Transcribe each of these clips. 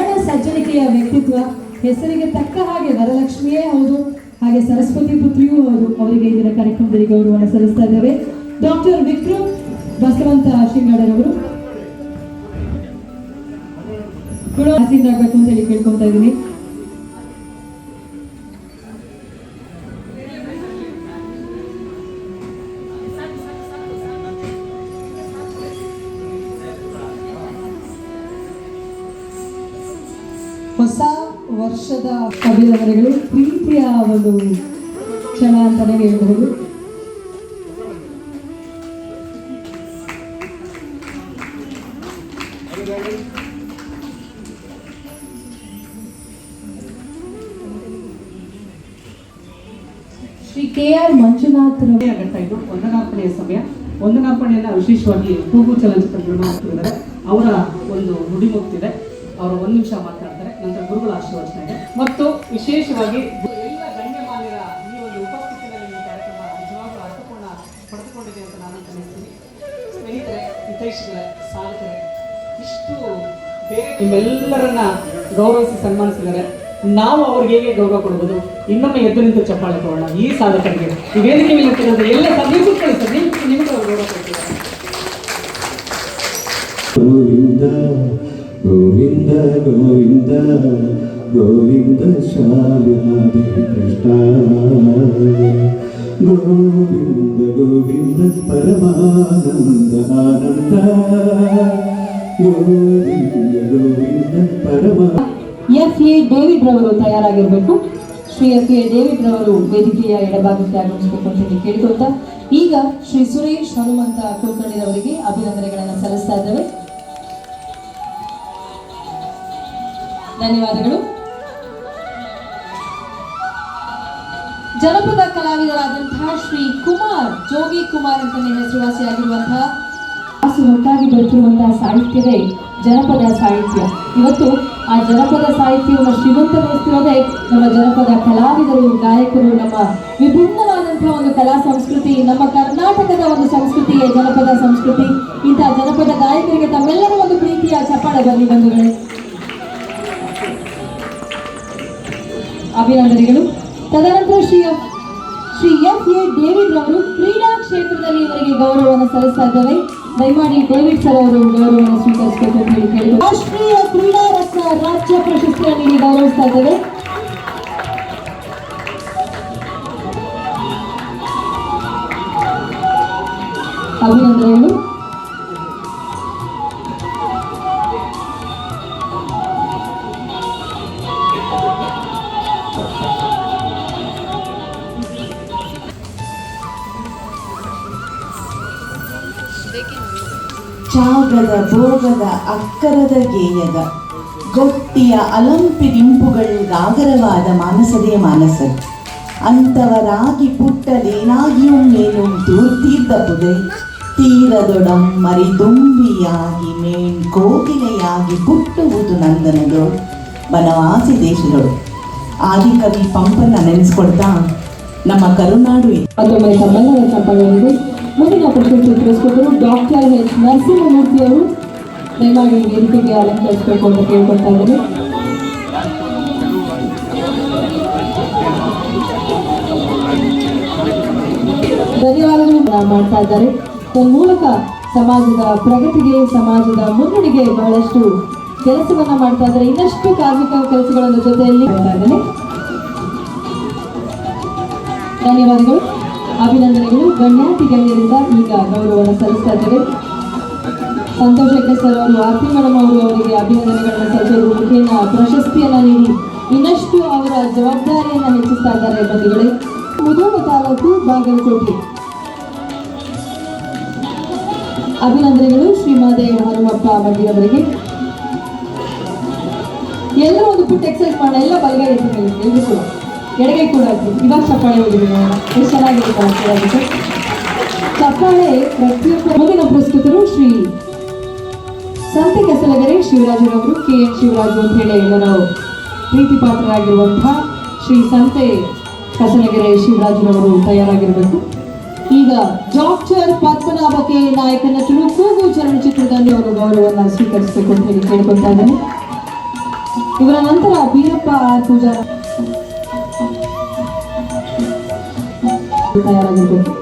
ಸರಳ ಸಜ್ಜನಿಕೆಯ ವ್ಯಕ್ತಿತ್ವ ಹೆಸರಿಗೆ ತಕ್ಕ ಹಾಗೆ ವರಲಕ್ಷ್ಮಿಯೇ ಹೌದು, ಹಾಗೆ ಸರಸ್ವತಿ ಪುತ್ರಿಯೂ ಹೌದು. ಅವರಿಗೆ ಇಂದಿನ ಕಾರ್ಯಕ್ರಮದಲ್ಲಿ ಗೌರವವನ್ನು ಸಲ್ಲಿಸ್ತಾ ಇದ್ದೇವೆ. ಡಾಕ್ಟರ್ ವಿಕ್ರಮ್ ಬಸವಂತ ಶಿಂಗಾಡರವರು ಹಸಿಂದಾಗಬೇಕು ಅಂತ ಹೇಳಿ ಕೇಳ್ಕೊತಾ ಇದ್ದೀನಿ. ವರ್ಷದ ಕವಿಯವರೆಗಳು ಪ್ರೀತಿಯ ಒಂದು ಕ್ಷಣ ಅಂತಾನೆ ಹೇಳ್ಬಹುದು. ಶ್ರೀ ಕೆ ಆರ್ ಮಂಜುನಾಥ್ ರವಿ ಆಗತ್ತಾ ಇದು ವಂದನಾರ್ಪಣೆಯ ಸಮಯ. ವಂದನಾರ್ಪಣೆಯನ್ನ ವಿಶೇಷವಾಗಿ ಕೂಗು ಚಲನಚಿತ್ರ ನಿರ್ಮಾಣ ಅವರ ಒಂದು ನುಡಿಮುಕ್ತಿದೆ ಅವರು ಒಂದು ನಿಮಿಷ ಮಾತನಾಡ್ತಾರೆ ನಂತರ ಗುರುಗಳ ಆಶೀರ್ವಚನ ಇದೆ ಮತ್ತು ವಿಶೇಷವಾಗಿ ಎಲ್ಲ ಗಣ್ಯಮಾನ್ಯರ ಈ ಒಂದು ಉಪಸ್ಥಿತಿಯಲ್ಲಿ ಈ ಕಾರ್ಯಕ್ರಮ ನಿಜವಾಗ್ಲೂ ಅರ್ಥಪೂರ್ಣ ಪಡೆದುಕೊಂಡಿದೆ ಅಂತ ನಾನು ಕಲಿಸ್ತೀನಿ ಸ್ನೇಹಿತರೆ ಹಿತೈಷಿಗಳೇ ಸಾಧಕರೇ ಇಷ್ಟು ಬೇರೆ ನಿಮ್ಮೆಲ್ಲರನ್ನ ಗೌರವಿಸಿ ಸನ್ಮಾನಿಸಿದ್ದಾರೆ ನಾವು ಅವ್ರಿಗೆ ಹೇಗೆ ಗೌರವ ಕೊಡ್ಬೋದು? ಇನ್ನೊಮ್ಮೆ ಎದ್ದು ನಿಂತು ಚಪ್ಪಾಳೆ ಕೊಡೋಣ. ಈ ಸಾಧಕರಿಗೆ. ಈ ವೇದಿಕೆ ಮೇಲೆ ಇರ್ತಿರೋದು ಎಲ್ಲ ಸರ್. ಕಳಿಸ್ತಾರೆ ನಿಮಗೆ ಅವ್ರು ಗೌರವ ಕೊಡ್ತಿದ್ದಾರೆ ಗೋವಿಂದ ಗೋವಿಂದ ಗೋವಿಂದ ಹರೇ ಕೃಷ್ಣ. ಗೋವಿಂದ ಗೋವಿಂದ ಪರಮಾನಂದ ಆನಂದ. ಗೋವಿಂದ ಗೋವಿಂದ ಪರಮ ಎಸ್ ಎ ಡೇವಿಡ್ ರವರು ತಯಾರಾಗಿರಬೇಕು. ಶ್ರೀ ಎಸ್ ಎ ಡೇವಿಡ್ ರವರು ವೇದಿಕೆಯ ಎಡಭಾಗಕ್ಕೆ ಆಗಮಿಸಬೇಕು ಅಂತ ಹೇಳಿ ಕೇಳಿಕೊಳ್ತಾ. ಈಗ ಶ್ರೀ ಸುರೇಶ್ ಹನುಮಂತ ಕುಲಕರ್ಣಿರವರಿಗೆ ಅಭಿನಂದನೆಗಳನ್ನು ಸಲ್ಲಿಸ್ತಾ ಇದ್ದೇವೆ. ಧನ್ಯವಾದಗಳು. ಜನಪದ ಕಲಾವಿದರಾದಂತಹ ಶ್ರೀ ಕುಮಾರ್, ಜೋಗಿ ಕುಮಾರ್ ಅಂತ ಹೆಸರುವಾಸಿಯಾಗಿರುವಂತಹ ಆಸು ಒಟ್ಟಾಗಿ ಬರುತ್ತಿರುವಂತಹ ಸಾಹಿತ್ಯವೇ ಜನಪದ ಸಾಹಿತ್ಯ. ಇವತ್ತು ಆ ಜನಪದ ಸಾಹಿತ್ಯವನ್ನು ಶ್ರೀಮಂತಗೊಳಿಸ್ತಿರೋದೇ ನಮ್ಮ ಜನಪದ ಕಲಾವಿದರು, ಗಾಯಕರು, ನಮ್ಮ ವಿಭಿನ್ನವಾದಂತಹ ಒಂದು ಕಲಾ ಸಂಸ್ಕೃತಿ, ನಮ್ಮ ಕರ್ನಾಟಕದ ಒಂದು ಸಂಸ್ಕೃತಿಯೇ ಜನಪದ ಸಂಸ್ಕೃತಿ, ಇಂತಹ ಜನಪದ ಗಾಯಕರಿಗೆ ತಮ್ಮೆಲ್ಲರ ಒಂದು ಪ್ರೀತಿಯ ಚಪ್ಪಾಳೆ ಬರಲಿ ಬಂಧುಗಳೇ. ಅಭಿನಂದನೆಗಳು. ತದನಂತರ Shri Shri F A David ರವರು ಕ್ರೀಡಾ ಕ್ಷೇತ್ರದಲ್ಲಿ ಇವರಿಗೆ ಗೌರವವನ್ನು ಸಲ್ಲಿಸ್ತಾ ಇದ್ದೇವೆ ದಯಮಾಡಿ ಡೇವಿಡ್ ಸರ್ ಅವರು ಗೌರವವನ್ನು ಸ್ವೀಕರಿಸಬೇಕು ಅಂತ ಹೇಳಿ ರಾಷ್ಟ್ರೀಯ ಕ್ರೀಡಾ ರತ್ನ ರಾಜ್ಯ ಪ್ರಶಸ್ತಿಯನ್ನು ಇಲ್ಲಿ ಗೌರವಿಸ್ತಾ ಅಭಿನಂದನೆಗಳು. ತ್ಯಾಗದ ಭೋಗದ ಅಕ್ಕರದ ಗೇಯದ, ಗೊಟ್ಟಿಯ ಅಲಂಪಿದಿಂಪುಗಳಿಗಾಗರವಾದ ಮಾನಸದೇ ಮಾನಸ. ಅಂತವರಾಗಿ ಪುಟ್ಟದೇನಾಗಿಯೂ ಮೇಲು ತೂರ್ತೀರ್ದ ಪುದೆ. ತೀರದೊಡಂ ಮರಿದುಂಬಿಯಾಗಿ ಮೇಣ್ ಕೋಗಿಲೆಯಾಗಿ ಪುಟ್ಟುವುದು ನಂದನದು, ಬನವಾಸಿ ದೇಶದೊಳು. ಆದಿಕವಿ ಪಂಪನ್ನ ನೆನೆಸ್ಕೊಡ್ತಾ, ನಮ್ಮ ಕರುನಾಡು ಇದೆ. ತಮ್ಮೆಲ್ಲರ ಚಪ್ಪಾಳೆಯಾಗಿದೆ ಮುಂದಿನ ಪ್ರಶಸ್ತಿ ಪುರಸ್ಕೃತರು ಡಾಕ್ಟರ್ ಎಚ್ ನರಸಿಂಹಮೂರ್ತಿ ಅವರು. ದಯಮಾಡಿ ವೇದಿಕೆಗೆ ಅಲಂಕರಿಸಬೇಕು ಅಂತ ಕೇಳ್ಕೊಳ್ತಾ ಇದ್ದಾರೆ ಧನ್ಯವಾದಗಳು. ಮಾಡ್ತಾ ಇದ್ದಾರೆ. ತನ್ಮೂಲಕ ಸಮಾಜದ ಪ್ರಗತಿಗೆ, ಸಮಾಜದ ಮುನ್ನಡೆಗೆ ಬಹಳಷ್ಟು ಕೆಲಸವನ್ನ ಮಾಡ್ತಾ ಇದ್ದಾರೆ. ಇನ್ನಷ್ಟು ಕಾರ್ಮಿಕ ಕೆಲಸಗಳನ್ನು ಜೊತೆಯಲ್ಲಿ ಧನ್ಯವಾದಗಳು. ಅಭಿನಂದನೆಗಳು. ಗಣ್ಯಾತಿ ಗಣ್ಯರಿಂದ ಈಗ ಗೌರವವನ್ನು ಸಲ್ಲಿಸ್ತಾ ಇದ್ದೇವೆ. ಸಂತೋಷ್ ಹೆಗ್ಡೆ ಸರ್ ಅವರು ಆರ್ತಿ ಮೇಡಮ್ ಅವರು ಅವರಿಗೆ ಅಭಿನಂದನೆಗಳನ್ನು ಸಲ್ಲಿಸೋದ್ರ ಮುಖೇನ ಪ್ರಶಸ್ತಿಯನ್ನು ನೀಡಿ ಇನ್ನಷ್ಟು ಅವರ ಜವಾಬ್ದಾರಿಯನ್ನು ಹೆಚ್ಚಿಸ್ತಾ ಇದ್ದಾರೆ ಬಂಧುಗಳೇ. ಮುಧೋಳ ತಾಲೂಕು ಬಾಗಲಕೋಟೆ. ಅಭಿನಂದನೆಗಳು ಶ್ರೀಮಾದೇವ ಹನುಮಪ್ಪ ಮಂಡಿಯವರಿಗೆ ಎಲ್ಲರೂ ಒಂದು ಪುಟ್ಟ ಎಕ್ಸರ್ಸೈಸ್ ಮಾಡೋಣ. ಎಲ್ಲ ಬಲಗೈ ಎಲ್ಲರೂ ಕೂಡ. ಎಡಗೈ ಕೂಡ ಇವಾಗ ಚಪ್ಪಾಳೆ ಹೋಗಿದೆ ಚೆನ್ನಾಗಿರುತ್ತೆ ಎಷ್ಟು ಚೆನ್ನಾಗಿದೆ ಕಲಾವಿದರಿಗೆ. ಚಪ್ಪಾಳೆ ಪ್ರತಿಯೊಬ್ಬ ಮುಂದಿನ ಶ್ರೀ ಸಂತೆ ಕೆಸಲಗೆರೆ ಶಿವರಾಜರವರು ಕೆ ಎನ್ ಶಿವರಾಜು ಅಂತ ಹೇಳಿ ಎಲ್ಲ ನಾವು ಪ್ರೀತಿ ಪಾತ್ರರಾಗಿರುವಂತಹ ಶ್ರೀ ಸಂತೆ ಕಸಲಗೆರೆ ಶಿವರಾಜರವರು ತಯಾರಾಗಿರಬೇಕು. ಈಗ ಡಾಕ್ಟರ್ ಪದ್ಮನಾಭ ಕೆ ನಾಯಕ ನಟರು ಕೂಗು ಚಲನಚಿತ್ರದಲ್ಲಿ ಅವರು ಗೌರವವನ್ನು ಸ್ವೀಕರಿಸಬೇಕು ಅಂತ ಹೇಳಿ ಕೇಳ್ಕೊತಾ ಇದ್ದೇನೆ. ಇವರ ನಂತರ ಬೀರಪ್ಪ ಆರ್ ಪೂಜಾರ ತಯಾರಾಗಿರ್ಬೇಕು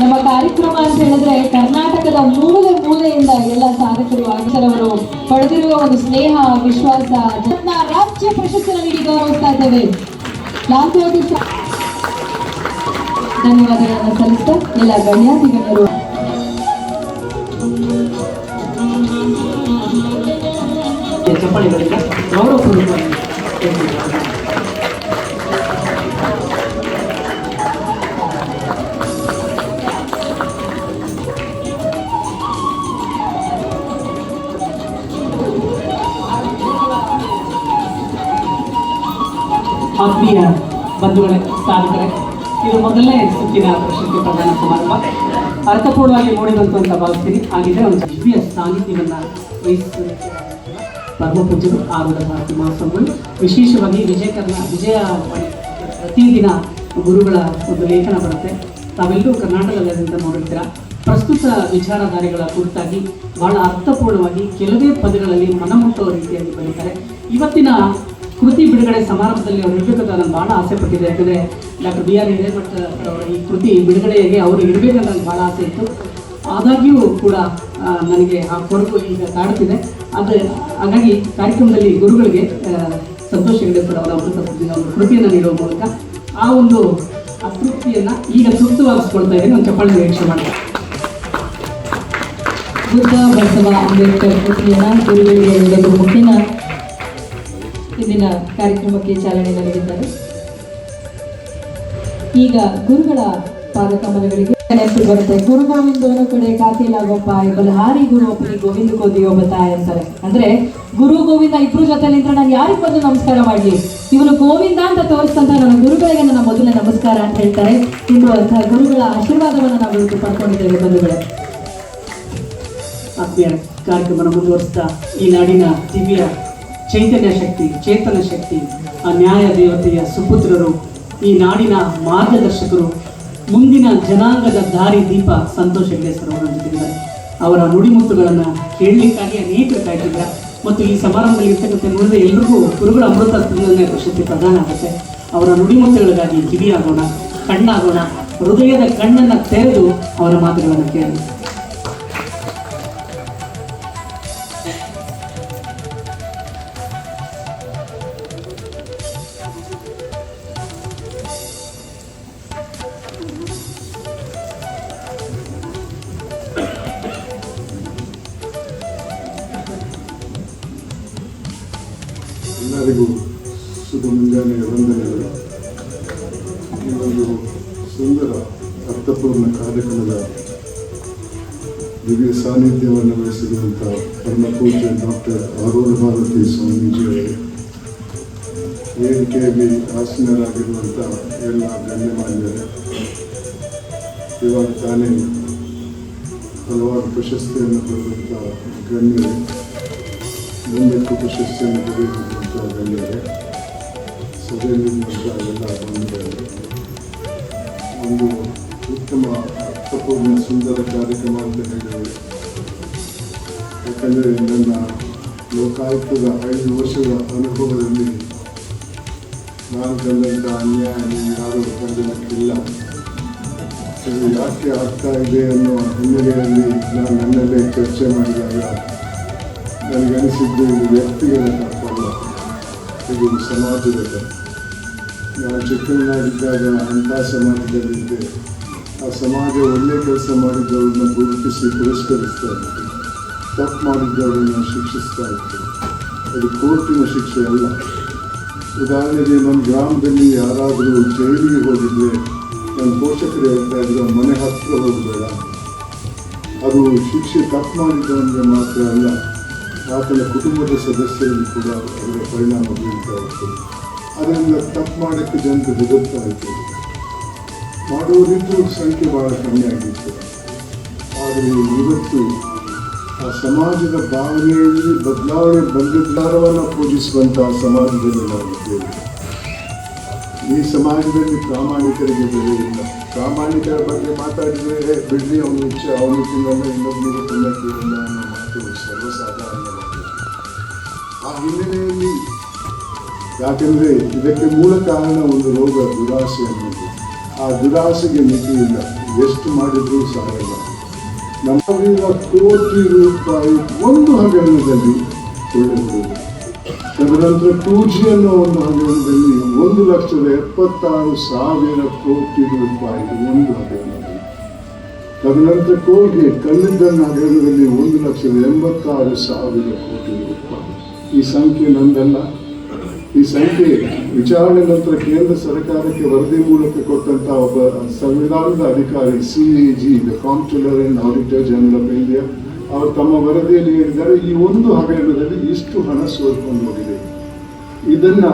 ನಮ್ಮ ಕಾರ್ಯಕ್ರಮ ಅಂತ ಹೇಳಿದ್ರೆ ಕರ್ನಾಟಕದ ಮೂಲೆ ಮೂಲೆಯಿಂದ ಎಲ್ಲ ಸಾಧಕರು ಅಕ್ಷರವರು ಪಡೆದಿರುವ ಒಂದು ಸ್ನೇಹ ವಿಶ್ವಾಸ ನಮ್ಮ ರಾಜ್ಯ ಪ್ರಶಸ್ತಿಯನ್ನು ನೀಡಿ ಗೌರವಿಸ್ತಾ ಇದ್ದೇವೆ. ಧನ್ಯವಾದಗಳನ್ನು ಸಲ್ಲಿಸ್ತಾ ಎಲ್ಲ ಗಣ್ಯಾತಿ ಗಣ್ಯರು ಗೌರವಪೂರ್ವಕವಾಗಿ. ಕೇಳ್ಕೊಳ್ತಾರೆ. ಆತ್ಮೀಯ ಬಂಧುಗಳೇ, ಸಾಧಕರೇ, ಇದು ಮೊದಲನೇ ಸುತ್ತಿನ ಪ್ರಶಸ್ತಿ ಪ್ರದಾನ ಸಮಾರಂಭ. ಅರ್ಥಪೂರ್ಣವಾಗಿ ಮೂಡಿದಂತು ಅಂತ ಭಾವಿಸ್ತೀನಿ. ಹಾಗಿದ್ರೆ ಒಂದು ಸಾನ್ನಿಧ್ಯವನ್ನು ವಹಿಸಿ ಪರಮ ಪೂಜ್ಯರು ಆರುಡ ಭಾರತಿ ವಿಶೇಷವಾಗಿ ವಿಜಯ ಕರ್ನ, ವಿಜಯ ಪ್ರತಿದಿನ ಗುರುಗಳ ಒಂದು ಲೇಖನ ಬರುತ್ತೆ. ತಾವೆಲ್ಲರೂ ಕರ್ನಾಟಕದಿಂದ ನೋಡಿರ್ತೀರ. ಪ್ರಸ್ತುತ ವಿಚಾರಧಾರೆಗಳ ಕುರಿತಾಗಿ ಬಹಳ ಅರ್ಥಪೂರ್ಣವಾಗಿ ಕೆಲವೇ ಪದಗಳಲ್ಲಿ ಮನಮುಟ್ಟುವ ರೀತಿಯಲ್ಲಿ ಬರೀತಾರೆ. ಇವತ್ತಿನ ಕೃತಿ ಬಿಡುಗಡೆ ಸಮಾರಂಭದಲ್ಲಿ ಅವರು ಇರಬೇಕಂತ ನಾನು ಭಾಳ ಆಸೆ ಪಟ್ಟಿದ್ದೆ. ಯಾಕಂದರೆ ಡಾಕ್ಟರ್ ಬಿ ಆರ್ ಹಿರೇಮಠ ಅವರ ಈ ಕೃತಿ ಬಿಡುಗಡೆಗೆ ಅವರು ಇರಬೇಕಂತ ನನಗೆ ಭಾಳ ಆಸೆ ಇತ್ತು. ಆದಾಗ್ಯೂ ಕೂಡ ನನಗೆ ಆ ಕೊರಗು ಈಗ ಕಾಡುತ್ತಿದೆ ಅದು ಹಾಗಾಗಿ ಕಾರ್ಯಕ್ರಮದಲ್ಲಿ ಗುರುಗಳಿಗೆ ಸಂತೋಷ ಹೆಗಡೆಪುರ ಅವರ ಅಮೃತ ಒಂದು ಕೃತಿಯನ್ನು ನೀಡುವ ಮೂಲಕ ಆ ಒಂದು ಅತೃಪ್ತಿಯನ್ನು ಈಗ ತೃಪ್ತವಾಗಿಸ್ಕೊಳ್ತಾ ಇದ್ದೀನಿ. ಒಂದು ಚಪ್ಪಾಳೆ ನಿರೀಕ್ಷೆ ಮಾಡ್ತೀನಿ ಬುದ್ಧ ಬಸವ ಅಂಬೇಡ್ಕರ್ ಕೃತಿಯನ್ನು ಗುರುಗಳಿಗೆ ನೀಡಲು ಮುಖ್ಯನ ಇಂದಿನ ಕಾರ್ಯಕ್ರಮಕ್ಕೆ ಚಾಲನೆ ನೀಡಿದ್ದಾರೆ ಈಗ ಗುರುಗಳ ಪಾದಕಮಲಗಳಿಗೆ ನೆನಪು ಬರುತ್ತೆ. ಗುರು ಕಡೆ ಕಡೆ ಕಾತಿಲಾಗೊಪ್ಪ ಬಲಹಾರಿ ಗುರು ಒಪ್ಪಲಿ ಗೋವಿಂದ ಕೋದಿಯೋ ಬತಾಯ ಅಂತಾರೆ. ಅಂದ್ರೆ ಗುರು, ಗೋವಿಂದ ಇಬ್ರು ಜೊತೆ ನಿಂತ್ರೆ ನಾನು ಯಾರಿಗೆ ಬಂದು ನಮಸ್ಕಾರ ಮಾಡಲಿ? ಇವನು ಗೋವಿಂದ ಅಂತ ತೋರಿಸ್ತಂತ ನನ್ನ ಗುರುಗಳಿಗೆ ನನ್ನ ಮೊದಲನೇ ನಮಸ್ಕಾರ ಅಂತ ಹೇಳ್ತಾರೆ. ಅಂತ ಗುರುಗಳ ಆಶೀರ್ವಾದವನ್ನು ನಾವು ಇವತ್ತು ಪಡ್ಕೊಂಡಿದ್ದೇವೆ ಬಂಧುಗಳೇ. ಆತ್ಮೀಯ ಕಾರ್ಯಕ್ರಮ ಮುಂದುವರಿಸ್ತಾ ಈ ನಾಡಿನ ದಿವ್ಯ ಚೈತನ್ಯ ಶಕ್ತಿ, ಚೇತನ ಶಕ್ತಿ, ಆ ನ್ಯಾಯ ದೇವತೆಯ ಸುಪುತ್ರರು, ಈ ನಾಡಿನ ಮಾರ್ಗದರ್ಶಕರು ಮುಂದಿನ ಜನಾಂಗದ ದಾರಿ ದೀಪ ಸಂತೋಷ್ ಹೆಗ್ಡೆ ಸರ್ ಅವರ ಜೊತೆಗಿದ್ದಾರೆ ಅವರ ನುಡಿಮುತ್ತುಗಳನ್ನು ಕೇಳಲಿಕ್ಕಾಗಿ ಅನೇಕರು ಕಾಯ್ತಿದ್ದ ಮತ್ತು ಈ ಸಮಾರಂಭದಲ್ಲಿ ಇರ್ತಕ್ಕಂಥ ನೋಡಿದ ಎಲ್ರಿಗೂ ಗುರುಗಳ ಅಮೃತ ಹಸ್ತದಿಂದಲೇ ಪ್ರಶಸ್ತಿ ಪ್ರದಾನ ಆಗುತ್ತೆ. ಅವರ ನುಡಿಮುತ್ತುಗಳಿಗಾಗಿ ಕಿವಿಯಾಗೋಣ, ಕಣ್ಣಾಗೋಣ, ಹೃದಯದ ಕಣ್ಣನ್ನು ತೆರೆದು ಅವರ ಮಾತುಗಳನ್ನು ಕೇಳೋಣ ಎಲ್ಲರಿಗೂ ಶುಭ ಮುಂಜಾನೆ ವಂದನೆಗಳು. ಈ ಒಂದು ಸುಂದರ ಅರ್ಥಪೂರ್ಣ ಕಾರ್ಯಕ್ರಮದ ದಿವ್ಯ ಸಾನ್ನಿಧ್ಯವನ್ನು ವಹಿಸಿರುವಂಥ ಪೂಜೆ ಡಾಕ್ಟರ್ ಆರೂಢ ಭಾರತಿ ಸ್ವಾಮೀಜಿಯವರೇ ವೇದಿಕೆಯಲ್ಲಿ ಆಸೀನರಾಗಿರುವಂಥ ಎಲ್ಲ ಗಣ್ಯಮಾನ್ಯರೇ ಇವಾಗ ತಾನೇ ಹಲವಾರು ಪ್ರಶಸ್ತಿಯನ್ನು ಪಡೆದಂಥ ಗಣ್ಯರೇ ಮುಂದಕ್ಕೂ ಪ್ರಶಸ್ತಿಯನ್ನು ಗಣ್ಯರೇ ಸಭೆಯಲ್ಲಿರುವಂಥ ಎಲ್ಲ ಬಂಧುಗಳೇ ಒಂದು ಉತ್ತಮ ಅರ್ಥಪೂರ್ಣ ಸುಂದರ ಕಾರ್ಯಕ್ರಮ ಯಾಕಂದರೆ ನನ್ನ ಲೋಕಾಯುಕ್ತದ ಐದು ವರ್ಷದ ಅನುಭವದಲ್ಲಿ ನಾನು ಕಂಡಂಥ ಅನ್ಯಾಯ ಯಾರೂ ಕಂಡಿಲ್ಲ ಯಾಕೆ ಆಗ್ತಾ ಇದೆ ಅನ್ನೋ ಹಿನ್ನೆಲೆಯಲ್ಲಿ ನಾನು ನನ್ನಲ್ಲೇ ಚರ್ಚೆ ಮಾಡಿದಾಗ ನನಗನಿಸಿದ್ದು ಇದು ವ್ಯಕ್ತಿಗಳ ತಪ್ಪಲ್ಲ ಇದು ಸಮಾಜದ ತಪ್ಪು ನಾನು ಚಿಕ್ಕವನಾಗಿದ್ದಾಗ ಅಂಥ ಸಮಾಜದಲ್ಲಿದ್ದೆ. ಆ ಸಮಾಜ ಒಳ್ಳೆ ಕೆಲಸ ಮಾಡಿದ್ದವ್ರನ್ನ ಗುರುತಿಸಿ ಪುರಸ್ಕರಿಸ್ತಾ ಇತ್ತು ತಪ್ಪು ಮಾಡಿದ್ದವ್ರನ್ನ ಶಿಕ್ಷಿಸ್ತಾ ಇತ್ತು ಅದು ಕೋರ್ಟಿನ ಶಿಕ್ಷೆ ಅಲ್ಲ. ಉದಾಹರಣೆಗೆ ನಮ್ಮ ಗ್ರಾಮದಲ್ಲಿ ಯಾರಾದರೂ ಜೈಲಿಗೆ ಹೋಗಿದ್ರೆ ನನ್ನ ಪೋಷಕರು ಹೇಳ್ತಾ ಇದ್ರು, ಮನೆ ಹತ್ತಿರ ಹೋಗಬೇಡ. ಅದು ಶಿಕ್ಷೆ ತಪ್ಪು ಮಾಡಿದ್ದವನಿಗೆ ಮಾತ್ರ ಅಲ್ಲ. ಆತನ ಕುಟುಂಬದ ಸದಸ್ಯರಿಗೂ ಕೂಡ ಅದರ ಪರಿಣಾಮ ಬೀಳ್ತಾ ಇತ್ತು ಅದರಿಂದ ತಪ್ಪು ಮಾಡೋಕ್ಕೆ ಜನರು ಹೆದರ್ತಾ ಇತ್ತು. ಮಾಡುವರಿದ್ದು ಸಂಖ್ಯೆ ಭಾಳ ಕಮ್ಮಿ ಆಗಿತ್ತು. ಆದರೆ ಇವತ್ತು ಆ ಸಮಾಜದ ಭಾವನೆಯಲ್ಲಿ ಬದಲಾವಣೆ ಬಂದಿದ್ದಾರವನ್ನು ಪೂಜಿಸುವಂತಹ ಸಮಾಜದಲ್ಲಿ ನಾವು ಇದ್ದೇವೆ. ಈ ಸಮಾಜದಲ್ಲಿ ಪ್ರಾಮಾಣಿಕರಿಗೆ ಬೆಲೆ ಇಲ್ಲ. ಪ್ರಾಮಾಣಿಕರ ಬಗ್ಗೆ ಮಾತಾಡಿದರೆ ಬಿಡ್ಲಿ ಅವನು ಇಚ್ಛೆ ಅವನು ತಿನ್ನಲ್ಲ, ಇನ್ನೊಬ್ಬನಿಗೆ ತಿನ್ನಕ್ಕೆ ಇಲ್ಲ ಅನ್ನೋ ಮಾತು ಸರ್ವಸಾಧಾರಣವಾಗಿದೆ ಆ ಹಿನ್ನೆಲೆಯಲ್ಲಿ ಯಾಕೆಂದರೆ ಇದಕ್ಕೆ ಮೂಲ ಕಾರಣ ಒಂದು ರೋಗ ದುರಾಸೆ ಅನ್ನೋದು ಆ ದುರಾಸೆಗೆ ಮಿತಿಯಿಲ್ಲ ಎಷ್ಟು ಮಾಡಿದ್ರೂ ಸಾಲಲ್ಲ ನಮಗಿರುವ ಕೋಟಿ ರೂಪಾಯಿ ಒಂದು ಹಗರಣದಲ್ಲಿ ಕೊಳ್ಳಬಹುದು ತದನಂತರ ಟೂ ಜಿ ಅನ್ನೋ ಒಂದು ಹಗರಣದಲ್ಲಿ ಒಂದು ಲಕ್ಷದ ಎಪ್ಪತ್ತಾರು ಸಾವಿರ ಕೋಟಿ ರೂಪಾಯಿ ಒಂದು ಹಗರಣದಲ್ಲಿ ತದನಂತರ ಕೋಲ್ಗೇಟ್ ಕಲ್ಲಿದ್ದನ್ನ ಹಗರಣದಲ್ಲಿ ಒಂದು ಲಕ್ಷದ ಎಂಬತ್ತಾರು ಸಾವಿರ ಕೋಟಿ ರೂಪಾಯಿ. ಈ ಸಂಖ್ಯೆ ನಂದಲ್ಲ. ಈ ಸಂಖ್ಯೆ ವಿಚಾರಣೆ ನಂತರ ಕೇಂದ್ರ ಸರ್ಕಾರಕ್ಕೆ ವರದಿ ಮೂಲಕ ಕೊಟ್ಟಂತಹ ಒಬ್ಬ ಸಂವಿಧಾನದ ಅಧಿಕಾರಿ C A G the controller and auditor general of India ಅವರು ತಮ್ಮ ವರದಿಯಲ್ಲಿ ಹೇಳಿದ್ದಾರೆ, ಈ ಒಂದು ಹಗರಣದಲ್ಲಿ ಇಷ್ಟು ಹಣ ಸೋರ್ಕೊಂಡು ಹೋಗಿದೆ. ಇದನ್ನ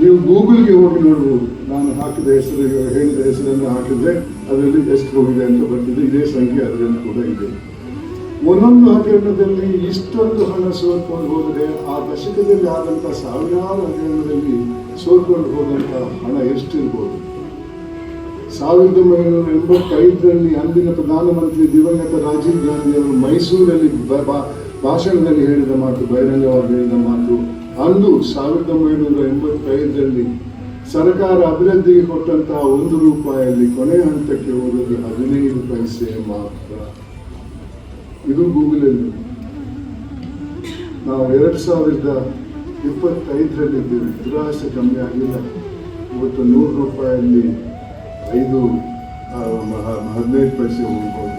ನೀವು ಗೂಗಲ್ಗೆ ಹೋಗಿ ನೋಡ್ಬೋದು. ನಾನು ಹಾಕಿದ ಹೆಸರು ಹೇಳಿದ ಹೆಸರನ್ನು ಹಾಕಿದ್ರೆ ಅದರಲ್ಲಿ ಎಷ್ಟು ಹೋಗಿದೆ ಅಂತ ಬರ್ತಿದೆ. ಇದೇ ಸಂಖ್ಯೆ ಅದರಲ್ಲಿ ಕೂಡ ಇದೆ. ಒಂದೊಂದು ಹಗರಣದಲ್ಲಿ ಇಷ್ಟೊಂದು ಹಣ ಸೋರ್ಕೊಂಡು ಹೋದರೆ ಆ ದಶಕದಲ್ಲಿ ಆದಂಥ ಸಾವಿರಾರು ಹಗರಣದಲ್ಲಿ ಸೋರ್ಕೊಂಡು ಹೋದಂಥ ಹಣ ಎಷ್ಟಿರ್ಬೋದು? ಸಾವಿರದ ಒಂಬೈನೂರ ಎಂಬತ್ತೈದರಲ್ಲಿ ಅಂದಿನ ಪ್ರಧಾನಮಂತ್ರಿ ದಿವಂಗತ ರಾಜೀವ್ ಗಾಂಧಿ ಅವರು ಮೈಸೂರಲ್ಲಿ ಭಾಷಣದಲ್ಲಿ ಹೇಳಿದ ಮಾತು, ಬಹಿರಂಗವಾಗಿ ಹೇಳಿದ ಮಾತು ಅಂದು ಸಾವಿರದ ಒಂಬೈನೂರ ಎಂಬತ್ತೈದರಲ್ಲಿ ಸರ್ಕಾರ ಅಭಿವೃದ್ಧಿಗೆ ಕೊಟ್ಟಂತಹ ಒಂದು ರೂಪಾಯಿಯಲ್ಲಿ ಕೊನೆ ಹಂತಕ್ಕೆ ಹೋದದ್ದು ಹದಿನೈದು ಪೈಸೆ ಮಾತ್ರ. ಇದು ಗೂಗಲಲ್ಲಿ. ನಾವು ಎರಡು ಸಾವಿರದ ಇಪ್ಪತ್ತೈದರಲ್ಲಿದ್ದೇವೆ ದುರಾಸೆ ಕಮ್ಮಿ ಆಗಿಲ್ಲ. ಇವತ್ತು ನೂರು ರೂಪಾಯಲ್ಲಿ ಐದು ಹದಿನೈದು ಪೈಸೆ ಹೋಗ್ಬೋದು.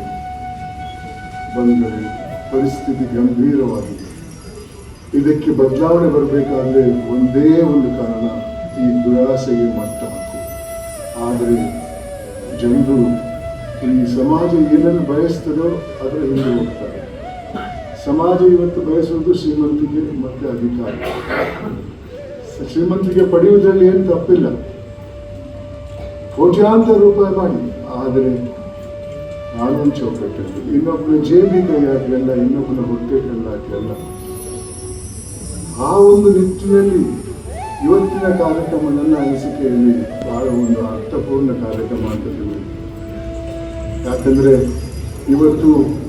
ಬಂದರೆ ಪರಿಸ್ಥಿತಿ ಗಂಭೀರವಾಗಿದೆ. ಇದಕ್ಕೆ ಬದಲಾವಣೆ ಬರಬೇಕಾದ್ರೆ ಒಂದೇ ಒಂದು ಕಾರಣ ಈ ದುರಾಸೆಗೆ ಮಟ್ಟ ಆದರೆ ಜನರು ಈ ಸಮಾಜ ಏನನ್ನು ಬಯಸ್ತದೋ ಅದರ ಹಿಂದೆ ಹೋಗ್ತಾರೆ. ಸಮಾಜ ಇವತ್ತು ಬಯಸುವುದು ಶ್ರೀಮಂತಿಗೆ ಮತ್ತೆ ಅಧಿಕಾರ. ಶ್ರೀಮಂತಿಗೆ ಪಡೆಯುವುದರಲ್ಲಿ ಏನು ತಪ್ಪಿಲ್ಲ. ಕೋಟ್ಯಾಂತರ ರೂಪಾಯಿ ಮಾಡಿ. ಆದರೆ ನಾನೊಂದು ಚೌಕಟ್ಟಲ್ಲಿ ಇನ್ನೊಬ್ಬನ ಜೇಬಿ ಕೈ ಹಾಕಲ್ಲ ಇನ್ನೊಬ್ಬನ ಹೊಟ್ಟೆ ಆ ಒಂದು ನಿಟ್ಟಿನಲ್ಲಿ ಇವತ್ತಿನ ಕಾರ್ಯಕ್ರಮ ನನ್ನ ಅನಿಸಿಕೆಯಲ್ಲಿ ಬಹಳ ಒಂದು ಅರ್ಥಪೂರ್ಣ ಕಾರ್ಯಕ್ರಮ ಅಂತ ಯಾಕಂದ್ರೆ ಇವತ್ತು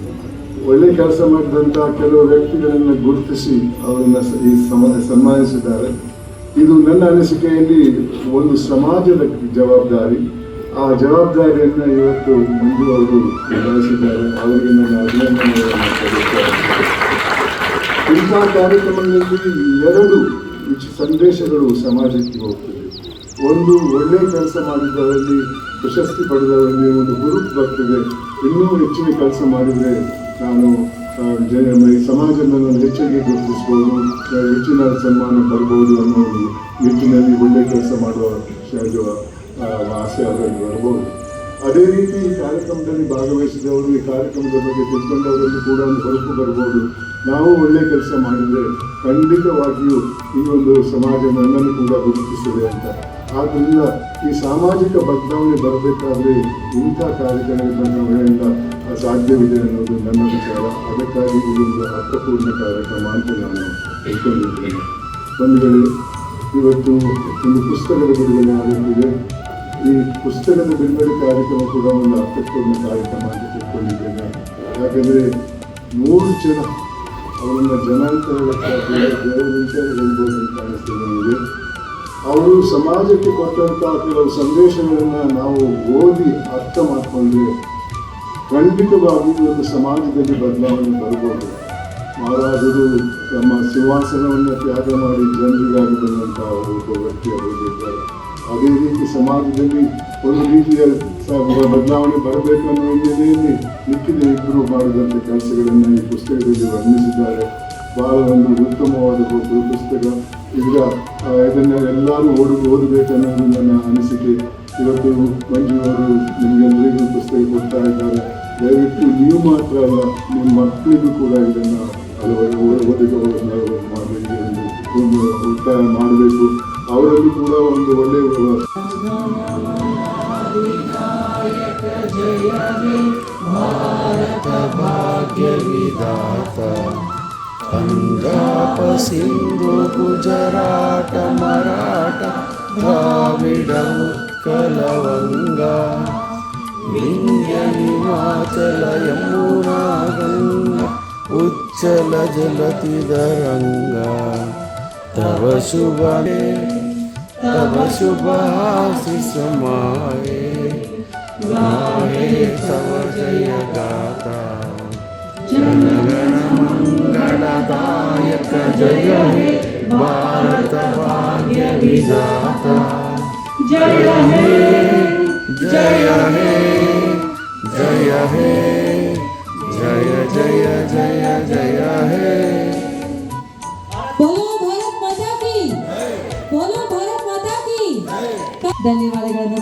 ಒಳ್ಳೆ ಕೆಲಸ ಮಾಡಿದಂಥ ಕೆಲವು ವ್ಯಕ್ತಿಗಳನ್ನು ಗುರುತಿಸಿ ಅವರನ್ನ ಈ ಸನ್ಮಾನಿಸಿದ್ದಾರೆ. ಇದು ನನ್ನ ಅನಿಸಿಕೆಯಲ್ಲಿ ಒಂದು ಸಮಾಜದ ಜವಾಬ್ದಾರಿ. ಆ ಜವಾಬ್ದಾರಿಯನ್ನು ಇವತ್ತು ಮಂಜು ಅವರು ನಿಭಾಯಿಸಿದ್ದಾರೆ. ಅವರಿಗೆ ನನ್ನ ಅಭಿನಂದನೆಗಳನ್ನು ಇಂಥ ಕಾರ್ಯಕ್ರಮಗಳಲ್ಲಿ ಎರಡು ಸಂದೇಶಗಳು ಸಮಾಜಕ್ಕೆ ಹೋಗ್ತದೆ. ಒಂದು ಒಳ್ಳೆ ಕೆಲಸ ಮಾಡಿದವರಲ್ಲಿ, ಪ್ರಶಸ್ತಿ ಪಡೆದವರಲ್ಲಿ ಒಂದು ಗುರುತು ಬರ್ತದೆ. ಇನ್ನೂ ಹೆಚ್ಚಿನ ಕೆಲಸ ಮಾಡಿದರೆ ನಾನು ಜನ ಈ ಸಮಾಜ ನನ್ನನ್ನು ಹೆಚ್ಚಾಗಿ ಗುರುತಿಸ್ಬೋದು ಹೆಚ್ಚಿನ ಸನ್ಮಾನ ಬರ್ಬೋದು ಅನ್ನೋ ಒಂದು ನಿಟ್ಟಿನಲ್ಲಿ ಒಳ್ಳೆ ಕೆಲಸ ಮಾಡುವ ಆಸೆ ಅವರಲ್ಲಿ ಬರ್ಬೋದು. ಅದೇ ರೀತಿ ಈ ಕಾರ್ಯಕ್ರಮದಲ್ಲಿ ಭಾಗವಹಿಸಿದವರು ಈ ಕಾರ್ಯಕ್ರಮದ ಬಗ್ಗೆ ತಿಳ್ಕೊಂಡವರಲ್ಲಿ ಕೂಡ ಒಂದು ಹೊರಪು ಬರ್ಬೋದು ನಾವು ಒಳ್ಳೆ ಕೆಲಸ ಮಾಡಿದರೆ ಖಂಡಿತವಾಗಿಯೂ ಈ ಒಂದು ಸಮಾಜ ನನ್ನನ್ನು ಕೂಡ ಗುರುತಿಸಿದೆ ಅಂತ. ಆದ್ದರಿಂದ ಈ ಸಾಮಾಜಿಕ ಬದಲಾವಣೆ ಬರಬೇಕಾದ್ರೆ ಇಂಥ ಕಾರ್ಯಕ್ರಮಗಳಿಂದ ಸಾಧ್ಯವಿದೆ ಅನ್ನೋದು ನನ್ನ ವಿಚಾರ. ಅದಕ್ಕಾಗಿ ಈ ಒಂದು ಅರ್ಥಪೂರ್ಣ ಕಾರ್ಯಕ್ರಮ ಅಂತ ನಾನು ತಿಳ್ಕೊಂಡಿದ್ದೇನೆ. ವೇಳೆ ಇವತ್ತು ಒಂದು ಪುಸ್ತಕದ ಬಿಡುಗಡೆ ಆಗುತ್ತಿದೆ. ಈ ಪುಸ್ತಕದ ಬಿಡುಗಡೆ ಕಾರ್ಯಕ್ರಮ ಕೂಡ ಒಂದು ಅರ್ಥಪೂರ್ಣ ಕಾರ್ಯಕ್ರಮ ಅಂತ ತಿಳ್ಕೊಂಡಿದ್ದೇನೆ. ಯಾಕಂದರೆ ಮೂರು ಜನ, ಅವರನ್ನು ಜನಾಂತರದ ಅಂತ ಅನಿಸ್ತದೆ ನನಗೆ. ಅವರು ಸಮಾಜಕ್ಕೆ ಕೊಟ್ಟಂಥ ಕೆಲವು ಸಂದೇಶಗಳನ್ನು ನಾವು ಓದಿ ಅರ್ಥ ಮಾಡಿಕೊಂಡ್ರೆ ಖಂಡಿತವಾಗಿ ಒಂದು ಸಮಾಜದಲ್ಲಿ ಬದಲಾವಣೆ ಬರ್ಬೋದು. ಮಹಾರಾಜರು ತಮ್ಮ ಸಿಂಹಾಸನವನ್ನು ತ್ಯಾಗ ಮಾಡಿ ಜನರಿಗಾಗಿ ಬಂದಂತಹ ಒಬ್ಬ ವ್ಯಕ್ತಿ ಅವರಿದ್ದಾರೆ ಅದೇ ರೀತಿ ಸಮಾಜದಲ್ಲಿ ಒಂದು ರೀತಿಯ ಬದಲಾವಣೆ ಬರಬೇಕು ಅನ್ನೋ ಹಿನ್ನೆಲೆಯಲ್ಲಿ ಮಿಕ್ಕಿದ ಇಬ್ಬರು ಮಾಡಿದಂಥ ಕೆಲಸಗಳನ್ನು ಈ ಪುಸ್ತಕದಲ್ಲಿ ವರ್ಣಿಸಿದ್ದಾರೆ. ಬಹಳ ಒಂದು ಉತ್ತಮವಾದ ಒಂದು ಪುಸ್ತಕ. ಆ, ಇದನ್ನು ಎಲ್ಲರೂ ಓದು ಓದಬೇಕನ್ನೋದು ನನ್ನ ಅನಿಸಿಕೆ. ಇವತ್ತು ಮಂಜು ಅವರು ನಿಮಗೆಲ್ಲರಿಗೂ ಪುಸ್ತಕ ಕೊಡ್ತಾ ಇದ್ದಾರೆ. ದಯವಿಟ್ಟು ನೀವು ಮಾತ್ರ ಅಲ್ಲ ನಿಮ್ಮ ಮಕ್ಕಳಿಗೂ ಕೂಡ ಇದನ್ನು ಹಲವಾರು ಓದಿಗೆ ಮಾಡಬೇಕು ಒತ್ತಾಯ ಮಾಡಬೇಕು. ಅವರಲ್ಲೂ ಕೂಡ ಒಂದು ಒಳ್ಳೆಯ ಪಂಜಾಬ ಸಿಂಧು ಗುಜರಾಟ ಮರಾಠ ದ್ರಾವಿಡ ಉತ್ಕಲವಂಗ ವಿಂಧ್ಯ ಹಿಮಾಚಲ ಯಮುನಾ ಗಂಗಾ ಉಚ್ಚಲ ಜಲತಿದರಂಗ तव शुभ तव शुभ समाये। गाहे तव जय गाता जनगण मंगलदायक जय हे भारत भाग्य विधाता। जय हे जय हे जय हे, जय जय जय जय हे। ధన్యవాదాలు.